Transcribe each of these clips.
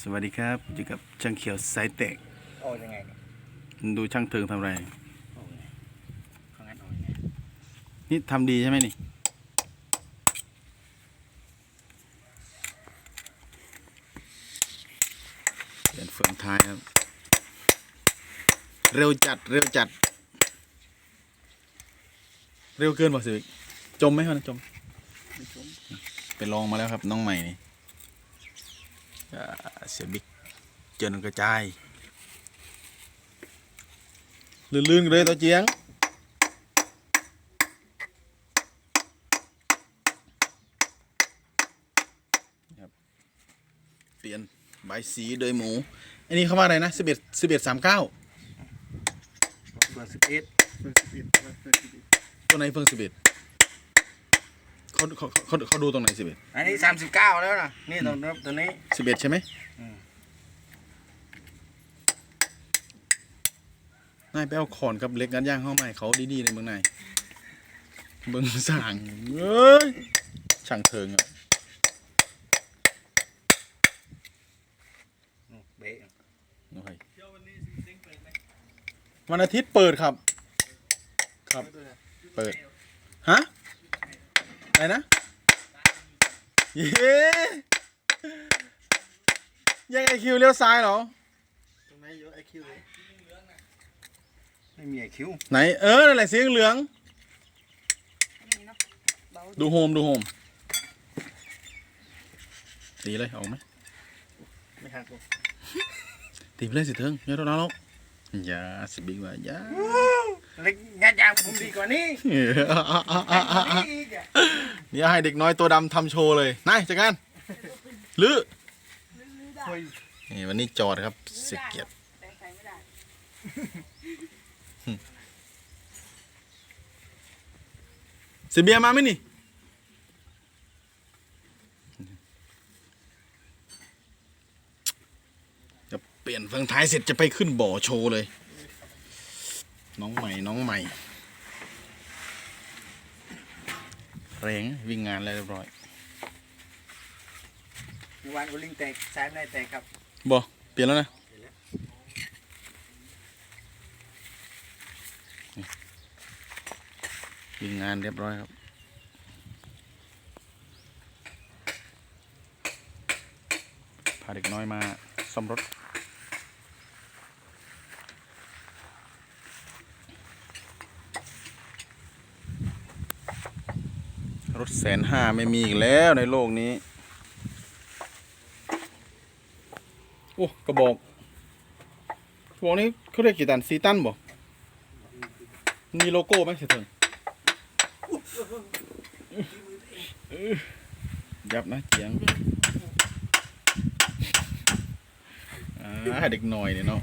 สวัสดีครับอยู่กับช่างเขียวสายแตกโอ้ยังไงเนี่ยดูช่างเทิงทำอะไรโอ้ยเขางั้นโอ้ยไงนี่ทำดีใช่ไหมนี่เปลี่ยนเฟืองท้ายครับ เร็วจัดเร็วจัด เร็วเกินป่ะสิวิกจมไหมครับจม ไปลองมาแล้วครับน้องใหม่นี่อ่า เสียบิ๊กเจนกระจาย ลื่นๆกันเลยตัวเจียงเปลี่ยนใบสีโดยหมู อันนี้เขาว่าอะไรนะสิบเอ็ดสิบเอ็ดสามเก้าเบอร์สิบเอ็ดตัวไหนเฟิงสิบเอ็ด เขาเขาเขาเขาดูตรงไหนสิบเอ็ดอันนี้สามสิบเก้าแล้วนะนี่ตรงนี้ตัวนี้สิบเอ็ดใช่ไหมอืมนายไปเอาขอนกับเหล็กงัดย่างเข้ามาให้เขาดีๆในเมืองในเมืองสั่งเอ้ยช่างเทิงอะอืมเบ๊ะโอ้ยวันอาทิตย์เปิดครับ ครับ เปิด ฮะ อะไรนะ เย้ยังไอคิวเลี้ยวซ้ายเหรอ ตรงไหนเยอะไอคิวเลยไม่มีไอคิวไหน เออนั่นแหละสีเหลือง ดูโฮมดูโฮมตีเลยเอาไหมไม่ทันกูตีไปเลยสิเทิงอย่าโดนน้องแล้วอย่าสิบิ๊กว่าอย่า เล็กงานยางผมดีกว่านี้เดี๋ยให้เด็กน้อยตัวดำทำโชว์เลยนายจัดการลือโอ้ยนี่วันนี้จอดครับสิเกียรติสิเบียมาไหมนี่จะเปลี่ยนฟืองท้ายเสร็จจะไปขึ้นบ่อโชว์เลย น้องใหม่น้องใหม่แรงวิ่งงานแล้วเรียบร้อยมีวันกูลิงแตกสายไม่ได้แตกครับบ่เปลี่ยนแล้วนะวิ่งงานเรียบร้อยครับพาเด็กน้อยมาซ่อมรถ รถแสนห้าไม่มีอีกแล้วในโลกนี้ โอ้กระบอกกระบอกนี้เขาเรียกกี่ตันสี่ตันบ่มีโลโก้ไหมเสยเถิงยับนะเจียงอ่าเด็กหน่อยเนี่ยเนาะ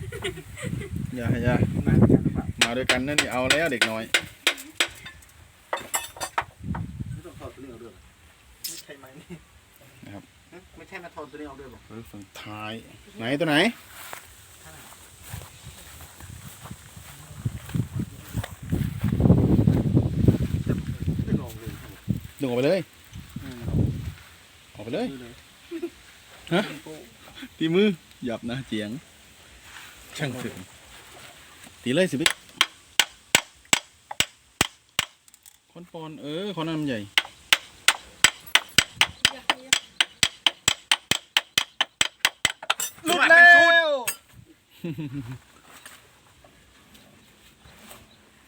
อย่าอย่ามาด้วยกันหรือเปล่ามาด้วยกันนั่นนี่เอาแล้วเด็กหน้อย ไม่ต้องถอดตัวนี้ออกด้วยเหรอไม่ใช่ไหมนี่นะครับฮะไม่ใช่มาถอดตัวนี้ออกด้วยบอกเฮ้ยฝั่งท้าย ไหนตัวไหน ไม่ลองเลยครับดึงออกไปเลย อืมออกไปเลย ดูเลยฮะตีมือหยับนะเจียง ช่างถึงตีเลยสิบิ๊กคนปอน เออคนนั้นมันใหญ่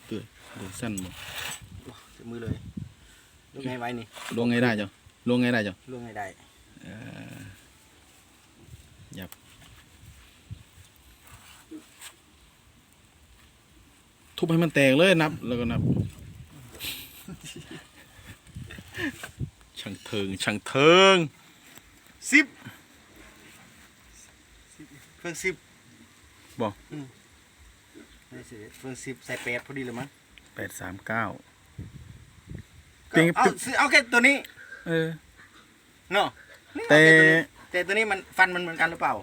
เตือนเดือสั้นหมดจับมือเลยลูกไงไว้นี่ลวงไงได้จ้ะลวงไงได้จ้ะลูกไงได้ทุบให้มันแตกเลยนับ แล้วก็นับ ช่างเทิงช่างเทิงสิบเฟิงสิบ บอกอืมไม่ใช่เฟิงสิบใส่แปดพอดีเลยมั้งแปดสามเก้าก็จริงเอาซื้อเอาแค่ตัวนี้ เออเนาะนี่แต่เอาค่ตัวนี้แต่ตัวนี้มันฟันมันเหมือนกันหรือเปล่า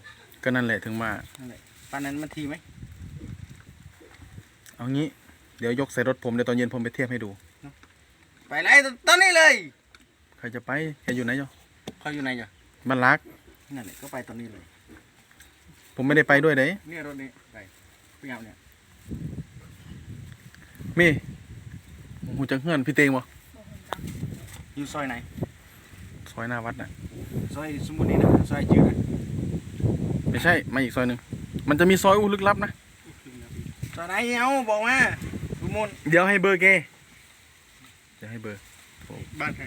ก็นั่นแหละถึงว่า นั่นแหละฟันนั้นมันทีไหมเอางี้ เดี๋ยวยกใส่รถผมเดี๋ยวตอนเย็นผมไปเทียบให้ดู ไปเลยตัวนี้เลยใครจะไปแกอยู่ไหนจ้ะเขาอยู่ไหนจ้ะบ้านรัก นั่นแหละก็ไปตอนนี้เลย ผมไม่ได้ไปด้วยเด้เนี่ยรถนี้ไปไปเอาเนี่ยมีหูจังเฮือนพี่เตงบ่อยู่ซอยไหนซอยหน้าวัดน่ะซอยสมุนนี่นะซอยจืดนะไม่ใช่มาอีกซอยหนึ่งมันจะมีซอยอู้ลึกลับนะซอยไหนเอาบอกมาสมุนเดี๋ยวให้เบอร์แกเดี๋ยวให้เบอร์บ้านใคร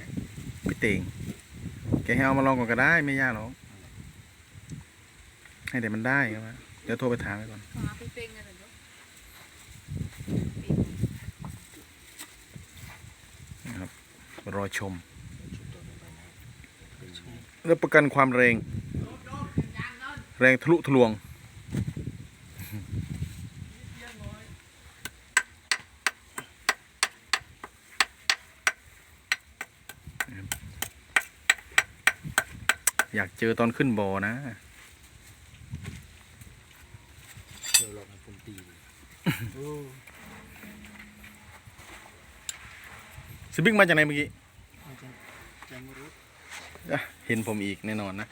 พี่เตงแกให้เอามาลองก่อนก็ได้ไม่ยากหรอก ให้เดี๋ยวมันได้ครับเดี๋ยวโทรไปถามไว้ก่อนนกันเหรอนะครับรอชมรับประกันความแรง แรงทะลุทะลวงอยากเจอตอนขึ้นบ่อนะ เดี๋ยวลองให้ผมตีโอ้ สบิ๊กมาจากไหนเมื่อกี้ไม่ใช่จำไม่รู้อะเห็นผมอีกแน่นอนนะ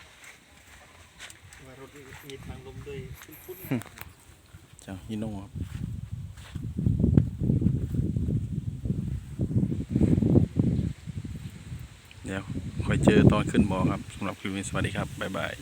ว่ารถมีทางลมด้วยคุ้นเจ้าฮิโน่ครับเดี๋ยวคอยเจอตอนขึ้นบ่อครับสำหรับคลิปนี้สวัสดีครับ บ๊ายบาย